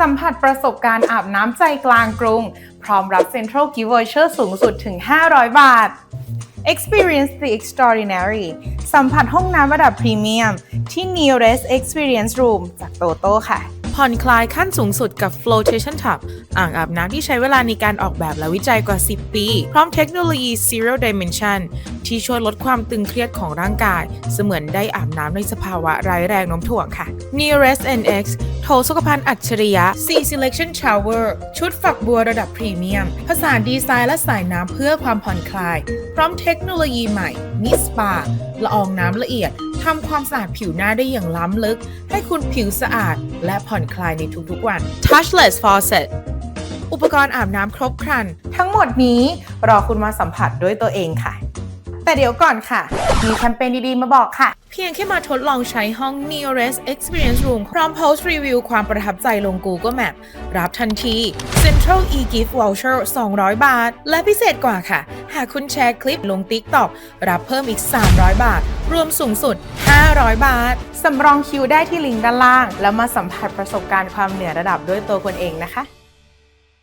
สัมผัสประสบการณ์อาบน้ำใจกลางกรุง พร้อมรับ Central Gift Voucher สูงสุดถึง 500 บาท Experience the Extraordinary สัมผัสห้องน้ำระดับพรีเมียม ที่ Nearest Experience Room จากโตโต้ค่ะ ผ่อนคลายขั้นสูงสุดกับ Flotation Tub อ่างอาบน้ำที่ใช้เวลาในการออกแบบและวิจัยกว่า 10 ปี พร้อมเทคโนโลยี Zero Dimension ที่ช่วยลดความตึงเครียดของร่างกาย เสมือนได้อาบน้ำในสภาวะไร้แรงโน้มถ่วงค่ะ Nearest NX โถสุขภัณฑ์อัจฉริยะ C Selection Shower ชุดฝักบัวระดับพรีเมียม ผสานดีไซน์และสายน้ำเพื่อความผ่อนคลาย พร้อมเทคโนโลยีใหม่ มิสปาละอองน้ำละเอียดทำความสะอาดผิวหน้าได้อย่างล้ำลึก ให้คุณผิวสะอาดและผ่อนคลายในทุกๆวัน Touchless Faucet อุปกรณ์อาบน้ำครบครัน ทั้งหมดนี้รอคุณมาสัมผัสด้วยตัวเองค่ะ แต่เดี๋ยวก่อนค่ะ มีแคมเปญดีๆ มาบอกค่ะ เพียงแค่มาทดลองใช้ห้อง Nearest Experience Room พร้อมโพสต์รีวิวความประทับใจลง Google Map รับทันที Central e-gift voucher 200 บาท และพิเศษกว่าค่ะ หากคุณแชร์คลิปลง TikTok รับเพิ่มอีก 300 บาท รวมสูงสุด 500 บาท สำรองคิวได้ที่ลิงก์ด้านล่าง แล้วมาสัมผัสประสบการณ์ความเหนือระดับด้วยตัวคุณเองนะคะ